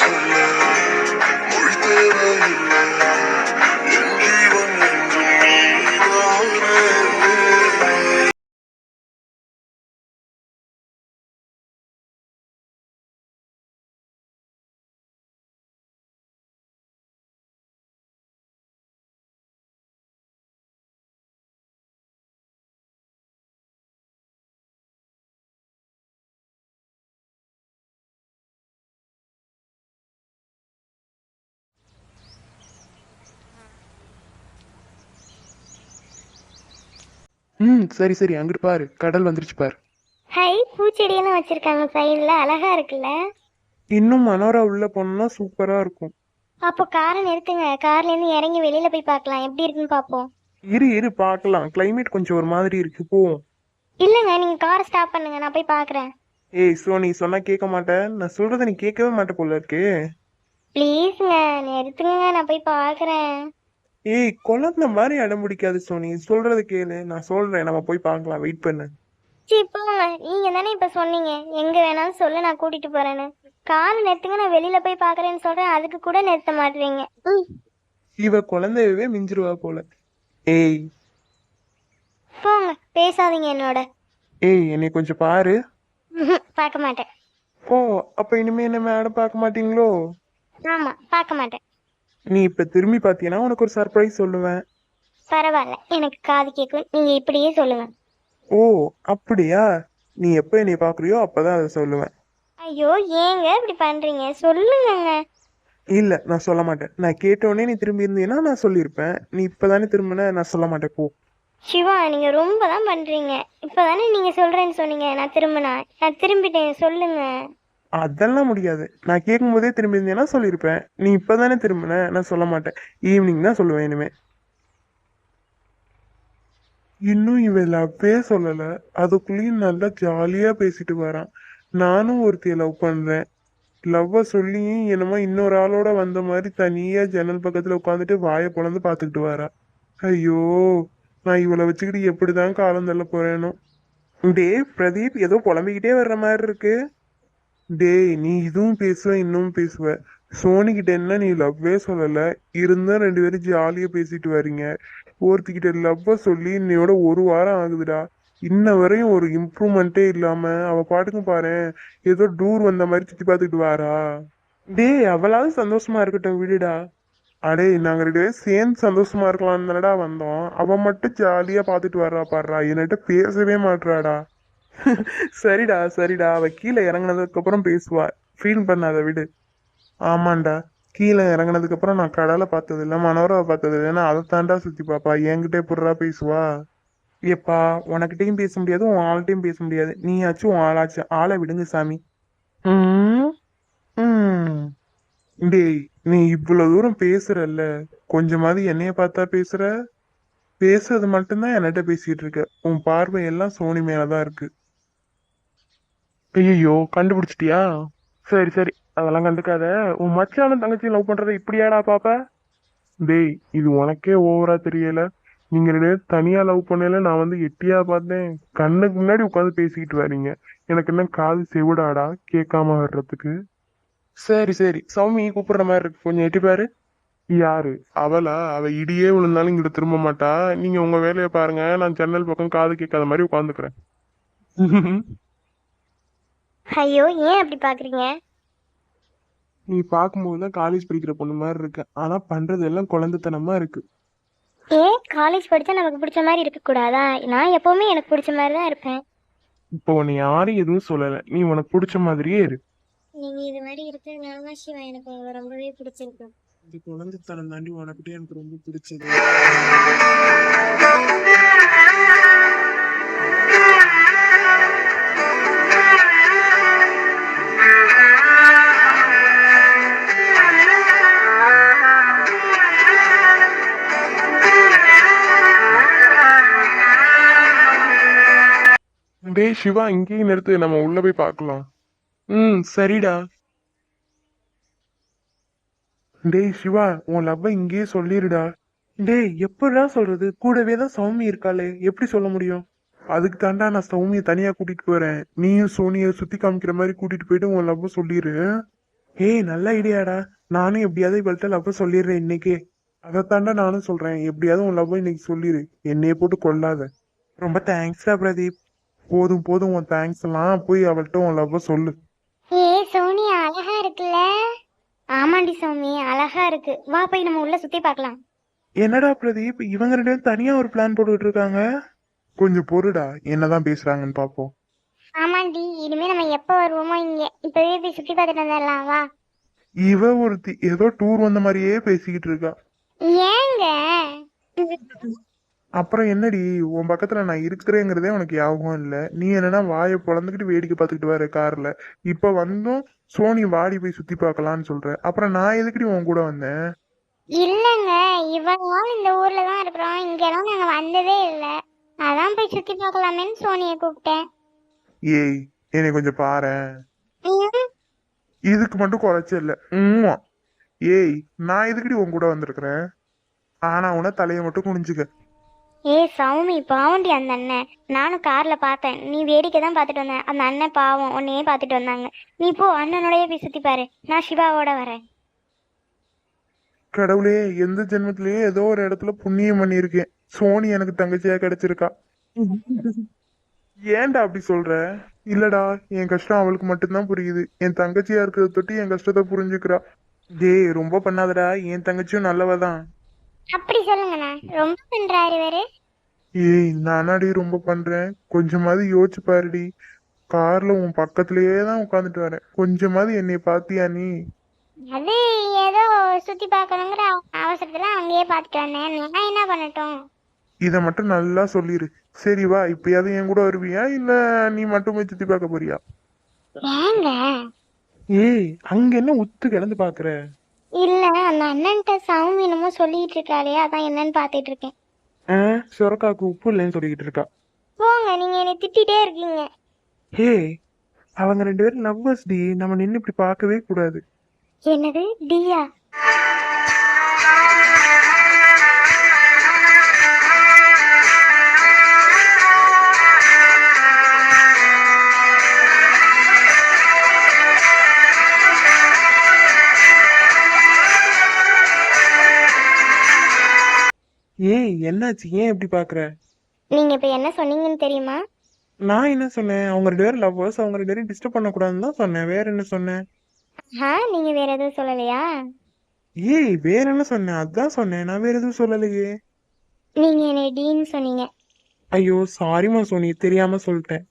சொல்ல ம் சரி சரி. அங்கிட்டு பாரு. கடல் வந்துருச்சு பாரு. ஹை பூச்செடியெல்லாம் வச்சிருக்காங்க சைடில் அழகா இருக்குல்ல? இன்னும் மனோரா உள்ள போனோம்னா சூப்பரா இருக்கும். அப்போ காரை நிறுத்துங்க. கார்லேருந்து இறங்கி வெளியில போய் பார்க்கலாம். எப்படி இருக்குன்னு பார்ப்போம். இரு இரு பார்க்கலாம். கிளைமேட் கொஞ்சம் ஒரு மாதிரி இருக்கு. போவோம் இல்லைங்க நீங்கள் காரை ஸ்டாப் பண்ணுங்க. நான் போய் பார்க்குறேன். ஏய் சோ நீ சொன்னா கேட்க மாட்டேன் நான் சொல்றதை நீ கேட்கவே மாட்ட போல இருக்கே. ப்ளீஸுங்க நிறுத்துங்க நான் போய் பார்க்குறேன். ஏய் குழந்தை மாதிரி அடம் பிடிக்காது சோனி. சொல்றது கேளு. நான் சொல்றேன். நம்ம போய் பார்க்கலாம். வெயிட் பண்ணு. சீ போங்க. நீங்கள் தானே இப்போ சொன்னீங்க. எங்கே வேணாலும் சொல்லு நான் கூட்டிகிட்டு போகிறேன்னு காரை நிறுத்துங்க நான் வெளியில் போய் பார்க்குறேன்னு சொல்கிறேன் அதுக்கு கூட நிறுத்த மாட்டேறீங்க ம். இவ குழந்தையவே மிஞ்சிருவா போல. ஏய். போங்க. பேசாதீங்க என்னோட. ஏய் என்னை கொஞ்சம் பாரு. பார்க்க மாட்டேன். ஓ அப்ப இனிமே என்ன மேடம் பார்க்க மாட்டீங்களோ? ஆமாம் பார்க்க மாட்டேன். நீ இப்ப திரும்பி பாத்தீங்கன்னா உனக்கு ஒரு சர்ப்ரைஸ் சொல்லுவேன். பரவாயில்ல எனக்கு காது கேட்கும் நீங்கள் இப்படியே சொல்லுங்கள் ஓ அப்படியா? நீ எப்ப என்னை பாக்குறியோ அப்பதான் அதை சொல்லுவேன். ஐயோ ஏங்க இப்படி பண்றீங்க? சொல்லுங்கங்க. இல்ல நான் சொல்ல மாட்டேன். நான் கேட்டோடனே நீ திரும்பி இருந்தீன்னா நான் சொல்லியிருப்பேன். நீ இப்பதானே திரும்பின நான் சொல்ல மாட்டேன் போ. சிவா நீங்க ரொம்ப தான் பண்றீங்க. இப்பதானே நீங்க சொல்றேன்னு சொன்னீங்க நான் திரும்பினா. நான் திரும்பிட்டேன் சொல்லுங்க. அதெல்லாம் முடியாது. நான் கேட்கும்போதே திரும்பி இருந்தேன்னா சொல்லியிருப்பேன்? நீ இப்பதானே திரும்பின? நான் சொல்ல மாட்டேன். ஈவினிங் தான் சொல்லுவேன் இனிமே. இன்னும் இவன் லவ்வே சொல்லலை. அதுக்குள்ளேயும் நல்லா ஜாலியாக பேசிட்டு வரான். நானும் ஒருத்திய லவ் பண்ணுறேன் லவ்வை சொல்லியும் என்னமோ இன்னொரு ஆளோட வந்த மாதிரி தனியாக ஜன்னல் பக்கத்தில் உட்காந்துட்டு வாயை பொழந்து பார்த்துக்கிட்டு வரா. ஐயோ நான் இவளை வச்சுக்கிட்டு எப்படிதான் காலம் தள்ள போகிறேனோ டே பிரதீப் ஏதோ புலம்பிக்கிட்டே வர்ற மாதிரி இருக்குது டேய் நீ இதுவும் பேசுவ இன்னும் பேசுவ. சோனிக்கிட்ட என்ன நீ லவ்வே சொல்லல? இருந்தா ரெண்டு பேரும் ஜாலியா பேசிட்டு வரீங்க. ஒருத்திக்கிட்ட லவ்வ சொல்லி இன்னையோட ஒரு வாரம் ஆகுதுடா. இன்ன வரையும் ஒரு இம்ப்ரூவ்மெண்ட்டே இல்லாம அவ பாட்டுக்கும் பாரு ஏதோ டூர் வந்த மாதிரி சுத்தி பார்த்துக்கிட்டு வாரா. டேய் அவளாவது சந்தோஷமா இருக்கட்டும் விடுடா. அடே நாங்க ரெண்டு பேரும் சேர்ந்து சந்தோஷமா இருக்கலாம்னு தானடா வந்தோம். அவ மட்டும் ஜாலியா பார்த்துட்டு வர்றா பாடுறா என்கிட்ட பேசவே மாட்றாடா. சரிடா சரிடா. அவ கீழே இறங்குனதுக்கு அப்புறம் பேசுவா. ஃபீல் பண்ணாத விடு. ஆமாண்டா. கீழே இறங்குனதுக்கு அப்புறம் நான் கடலை பார்த்தது இல்ல மனோராவை பார்த்தது இல்லைன்னா அதை தாண்டா சுத்தி பாப்பா. என்கிட்ட எப்படிடா பேசுவா. ஏப்பா உனக்கிட்டையும் பேச முடியாது உன் ஆள்கிட்டையும் பேச முடியாது. நீயாச்சும் உன் ஆளாச்சு. ஆளை விடுங்க சாமி. டேய் நீ இவ்வளவு தூரம் பேசுறல்ல. கொஞ்சமாவது என்னைய பார்த்தா பேசுற? பேசுறது மட்டும்தான் என்கிட்ட பேசிட்டு இருக்க. உன் பார்வை எல்லாம் சோனி மேலதான் இருக்கு. ஐயோ கண்டுபிடிச்சிட்டியா? சரி சரி அதெல்லாம் கண்டுக்காத. உன் மச்சானும் தங்கச்சி லவ் பண்ணுறதை இப்படியாடா பாப்ப? டேய் இது உனக்கே ஓவரா தெரியல. நீங்க ரெண்டு பேரும் தனியா லவ் பண்ணல நான் வந்து எட்டியா பார்த்தேன். கண்ணுக்கு முன்னாடி உட்காந்து பேசிக்கிட்டு வரீங்க எனக்கு என்ன காது செவிடாடா கேட்காம வர்றதுக்கு? சரி சரி சௌமி கூப்பிடுற மாதிரி இருக்கு. கொஞ்சம் எட்டி பாரு. யாரு? அவளா? அவ இடியே விழுந்தாலும் இங்கிட்ட திரும்ப மாட்டா. நீங்க உங்க வேலையை பாருங்க. நான் ஜன்னல் பக்கம் காது கேட்காத மாதிரி உட்காந்துக்கிறேன். ஐயோ ஏன் அப்படி பாக்குறீங்க? நீ பார்க்கும்போது தான் காலேஜ் படிக்கிற பொண்ணு மாதிரி இருக்கு. ஆனா பண்றது எல்லாம் குழந்தைத்தனமா இருக்கு. ஏன்? காலேஜ் படிச்சா நமக்கு பிடிச்ச மாதிரி இருக்க கூடாதா? நான் எப்பவுமே எனக்கு பிடிச்ச மாதிரி தான் இருப்பேன். இப்போ உன்னை யாரும் எதுவும் சொல்லல. நீ உனக்கு பிடிச்ச மாதிரியே இரு. நீங்க இது மாதிரி இருக்கிறதுனால தான் சிவா எனக்கு உங்களை ரொம்பவே பிடிச்சிருக்கு. இந்த குழந்தைத்தனம் தாண்டி உனக்கிட்டே எனக்கு ரொம்ப பிடிச்சது. டேய் சிவா இங்கேயும் நிறுத்து. நம்ம உள்ள போய் பார்க்கலாம். ம் சரிடா. டேய் சிவா உன் லவ்வை இங்கேயே சொல்லிருடா. டேய் எப்படா சொல்றது? கூடவே தான் சௌமி இருக்காளே. எப்படி சொல்ல முடியும்? அதுக்கு தாண்டா நான் சௌமியை தனியா கூட்டிட்டு போறேன். நீயும் சோனியை சுத்தி காமிக்கிற மாதிரி கூட்டிட்டு போயிட்டு உன் லவ்வ சொல்லிடு ஏய் நல்ல ஐடியாடா. நானும் எப்படியாவது இவள்கிட்ட லவ் சொல்லிடுறேன் இன்னைக்கே. அதைத்தாண்டா நானும் சொல்றேன். எப்படியாவது உன் லவ் இன்னைக்கு சொல்லிடு என்னைய போட்டு கொள்ளாத ரொம்ப தேங்க்ஸ்டா பிரதீப். போதும் போதும் உன் தேங்க்ஸ் எல்லாம் போய் அவள்கிட்ட உன் லவ் சொல்லு. ஏ சோனி அழகா இருக்குல்ல? ஆமாண்டி சௌமி அழகா இருக்கு. வா போய் நம்ம உள்ள சுத்தி பார்க்கலாம். என்னடா பிரதீப் இவங்க ரெண்டு பேரும் தனியா ஒரு பிளான் போட்டுக்கிட்டு இருக்காங்க? கொஞ்சம் பொறுடா என்னதான் பேசுறாங்கன்னு பாப்போம் ஆமாண்டி இனிமே நம்ம எப்போ வருவோமோ இங்க. இப்பவே போய் சுத்தி பார்த்துட்டு வந்துடலாம் வா. இவ ஒருத்தி ஏதோ டூர் வந்த மாதிரியே பேசிக்கிட்டு இருக்கா. ஏங்க? அப்புறம் என்னடி உன் பக்கத்துல நான் இருக்கிறேங்கிறதே உனக்கு ஞாபகம் இல்ல. நீ என்னன்னா வாயை பொழந்துக்கிட்டு வேடிக்கை பார்த்துக்கிட்டு வர கார்ல. இப்ப வந்தும் சோனி வாடி போய் சுத்தி பார்க்கலான்னு சொல்ற. அப்புறம் நான் எதுக்குடி உன் கூட வந்தேன்? இல்லங்க இவ்வளவு இந்த ஊர்ல தான் இருக்கிறோம். இங்கெல்லாம் நாங்க வந்ததே இல்ல. அதான் போய் சுத்தி பார்க்கலாமேன்னு சோனியை கூப்பிட்டேன். ஏய் என்னை கொஞ்சம் பாரேன். ம், இதுக்கு மட்டும் குறைச்ச இல்ல. ஏய் நான் எதுக்குடி உன் கூட வந்திருக்கிறேன்? ஆனா உன தலையை மட்டும் குனிஞ்சுக்க. ஏய் சௌமி பாவண்டி அந்த அண்ணன். நானும் கார்ல பார்த்தேன். நீ வேடிக்கை தான் பார்த்துட்டு வந்தேன் அந்த அண்ணன் பாவம் உன்னையே பார்த்துட்டு வந்தாங்க. நீ போ அண்ணனோடய போய் சுத்தி பாரு. நான் சிவாவோட வரேன். கடவுளே எந்த ஜென்மத்திலயே ஏதோ ஒரு இடத்துல புண்ணியம் பண்ணியிருக்கேன். சோனி எனக்கு தங்கச்சியா கிடைச்சிருக்கா. ஏன்டா அப்படி சொல்ற? இல்லடா என் கஷ்டம் அவளுக்கு மட்டும்தான் புரியுது. என் தங்கச்சியா இருக்கிறத தொட்டு என் கஷ்டத்தை புரிஞ்சுக்கிறா. டேய் ரொம்ப பண்ணாதடா. என் தங்கச்சியும் நல்லவதான். அப்படி சொல்லுங்கண்ணா. ரொம்ப பண்றாரு இவரு. ஏய் நானாடி ரொம்ப பண்றேன். கொஞ்சமாவது யோசிச்சு பாருடி. கார்ல உன் பக்கத்திலேயே தான் உட்காந்துட்டு வரேன். கொஞ்சமாவது என்னை பாத்தியா நீ? அது ஏதோ சுத்தி பார்க்கணுங்கிற அவசரத்துல அங்கேயே பார்த்துட்டு வந்தேன். நான் என்ன பண்ணட்டும்? இத மட்டும் நல்லா சொல்லிரு. சரி வா. இப்பயாவது என் கூட வருவியா? இல்ல நீ மட்டும் போய் சுத்தி பார்க்க போறியா? ஏங்க? ஏய் அங்க என்ன உத்து கிடந்து பாக்குற? இல்ல அந்த அண்ணன்ட்ட சௌமி என்னமோ சொல்லிட்டு இருக்காளே அதான் என்னன்னு பார்த்துட்டு இருக்கேன் சுரக்காக்கு உப்பு இல்லைன்னு சொல்லிக்கிட்டு இருக்கா. போங்க நீங்க என்னை திட்டிட்டே இருக்கீங்க. ஹே அவங்க ரெண்டு பேரும் லவ்வர்ஸ் டி. நம்ம நின்னு இப்படி பார்க்கவே கூடாது. என்னது டியா? என்னாச்சு? ஏன் இப்படி பாக்குற? நீங்க இப்ப என்ன சொன்னீங்கன்னு தெரியுமா? நான் என்ன சொன்னேன்? அவங்க ரெண்டு பேரும் லவ்வர்ஸ் அவங்க ரெண்டு பேரும் டிஸ்டர்ப் பண்ணக்கூடாதுன்னு தான் சொன்னேன். வேற என்ன சொன்னேன்? ஆ நீங்க வேற எதுவும் சொல்லலையா? ஏய் வேற என்ன சொன்னேன்? அதான் சொன்னேன். நான் வேற எதுவும் சொல்லலையே. நீங்க என்னை டீன்னு சொன்னீங்க. ஐயோ சாரிமா சோனி. தெரியாம சொல்லிட்டேன்.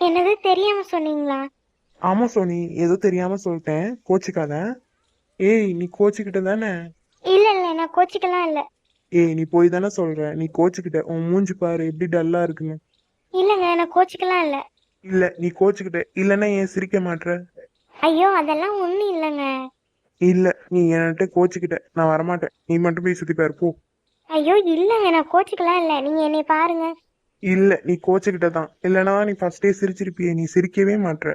என்னது? தெரியாம சொன்னீங்களா? ஆமா சோனி. ஏதோ தெரியாம சொல்லிட்டேன். கோச்சிக்காத. ஏய் நீ கோச்சிக்கிட்ட தானே இல்ல இல்ல நான் கோச்சிக்கலாம் இல்ல. ஏய் நீ போய் தானே சொல்ற? நீ கோச்சிக்கிட்ட. உன் மூஞ்சி பாரு எப்படி டல்லா இருக்குன்னு. இல்லங்க நான் கோச்சிக்கலாம் இல்ல. இல்ல நீ கோச்சிக்கிட்ட. இல்லைன்னா ஏன் சிரிக்க மாட்ற? ஐயோ அதெல்லாம் ஒண்ணும் இல்லைங்க. இல்ல நீ என்கிட்ட கோச்சிக்கிட்ட. நான் வரமாட்டேன். நீ மட்டும் போய் சுத்தி பாரு போ. ஐயோ இல்லங்க நான் கோச்சிக்கலாம் இல்ல. நீங்க என்னை பாருங்க. இல்ல நீ கோச்சிக்கிட்ட தான் இல்லைன்னா நீ ஃபர்ஸ்டே சிரிச்சிருப்பியே. நீ சிரிக்கவே மாட்ற.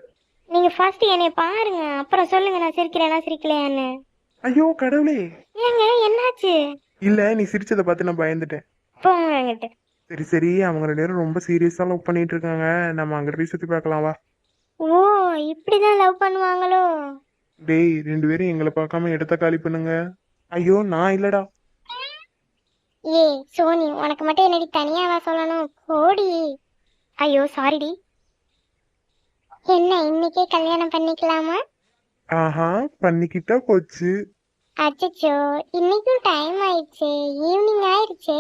நீங்க ஃபர்ஸ்ட் என்னை பாருங்க. அப்புறம் சொல்லுங்க நான் சிரிக்கிறேனா சிரிக்கலையான்னு. ஐயோ கடவுளே. ஏங்க என்னாச்சு? இல்ல நீ சிரிச்சதை பார்த்து நான் பயந்துட்டேன். போங்க என்கிட்ட. சரி சரி அவங்க ரெண்டு பேரும் ரொம்ப சீரியஸா லவ் பண்ணிட்டு இருக்காங்க நம்ம அங்கிட்ட போய் சுத்தி பார்க்கலாம் வா. ஓ இப்படிதான் லவ் பண்ணுவாங்களோ? டேய் ரெண்டு பேரும் எங்களை பார்க்காம இடத்த காலி பண்ணுங்க. ஐயோ நான் இல்லடா. ஏய் சோனி உனக்கு மட்டும் என்னடி தனியாவா சொல்லணும்? கோடி ஐயோ சாரிடி என்ன இன்னைக்கே கல்யாணம் பண்ணிக்கலாமா? ஆஹா பண்ணிக்கிட்டா போச்சு. அச்சச்சோ இன்னைக்கும் டைம் ஆயிடுச்சு ஈவினிங் ஆயிடுச்சே.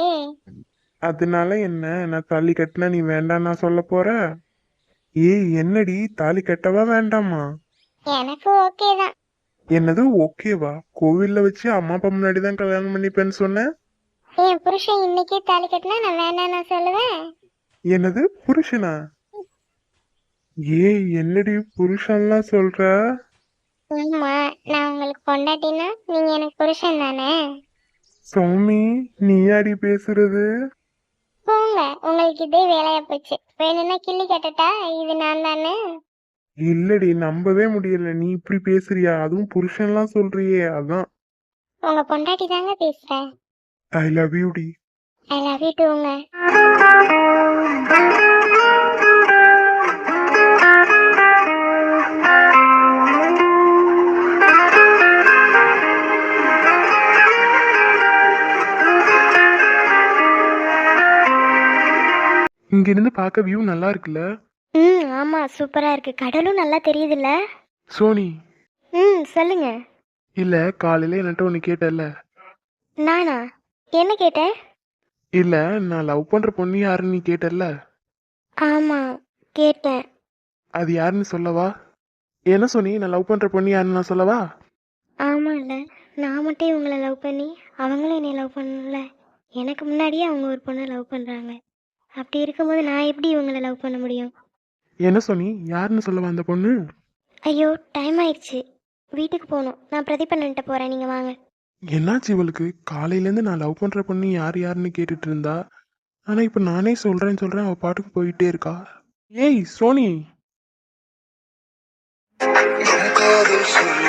அதனால என்ன நான் தாலி கட்டினா நீ வேண்டாம் நான் சொல்ல போற? ஏய் என்னடி தாலி கட்டவா வேண்டாமா? எனக்கு ஓகே தான். என்னது ஓகேவா கோவில்ல வச்சு அம்மா அப்பா முன்னாடி தான் கல்யாணம் பண்ணிப்பேன்னு சொன்னேன் என் புருஷன் இன்னைக்கே தாலி கட்டினா நான் வேண்டாம் நான் சொல்லுவேன். என்னது புருஷனா? ஏய் என்னடி புருஷன்லாம் சொல்ற? ஆமா நான் உங்களுக்கு பொண்டாட்டினா நீங்க எனக்கு புருஷன் தானே? சௌமி நீயாடி பேசுறது? போங்க உங்களுக்கு இதே வேலையா போச்சு. வேணும்னா கிள்ளி கட்டட்டா? இது நான் தானே? இல்லடி நம்பவே முடியல. நீ இப்படி பேசுறியா? அதுவும் புருஷன்லாம் சொல்றியே அதான். உங்க பொண்டாட்டி தாங்க பேசுறேன் ஐ லவ் யூ டி. ஐ லவ் யூ டூங்க இங்க இருந்து பார்க்க வியூ நல்லா இருக்குல்ல ம் ஆமாம் சூப்பராக இருக்குது கடலும் நல்லா தெரியுதுல்ல? சோனி. ம் சொல்லுங்க. இல்ல காலையில என்கிட்ட ஒன்று கேட்டல நானா? என்ன கேட்டேன் இல்ல நான் லவ் பண்ற பொண்ணு யாருன்னு நீ கேட்டல ஆமாம் கேட்டேன். அது யாருன்னு சொல்லவா? என்ன சோனி நான் லவ் பண்ற பொண்ணு யாருன்னு நான் சொல்லவா? ஆமாம்ல நான் மட்டும் இவங்களை லவ் பண்ணி அவங்களும் என்னை லவ் பண்ணல. எனக்கு முன்னாடியே அவங்க ஒரு பொண்ணை லவ் பண்ணுறாங்க அப்படி இருக்கும்போது நான் எப்படி இவங்கள லவ் பண்ண முடியும்? என்ன சொன்னி யாருன்னு சொல்லவா அந்த பொண்ணு? ஐயோ டைம் ஆயிடுச்சு. வீட்டுக்கு போகணும். நான் பிரதிபண்ணன்ட்ட போகிறேன் நீங்கள் வாங்க. என்னாச்சு இவளுக்கு? காலையிலேருந்து நான் லவ் பண்ணுற பொண்ணு யார் யாருன்னு கேட்டுட்டு இருந்தா? ஆனால் இப்போ நானே சொல்கிறேன்னு சொல்கிறேன் அவள் பாட்டுக்கு போயிட்டே இருக்கா. ஏய் சோனி! காதல் சொல்ல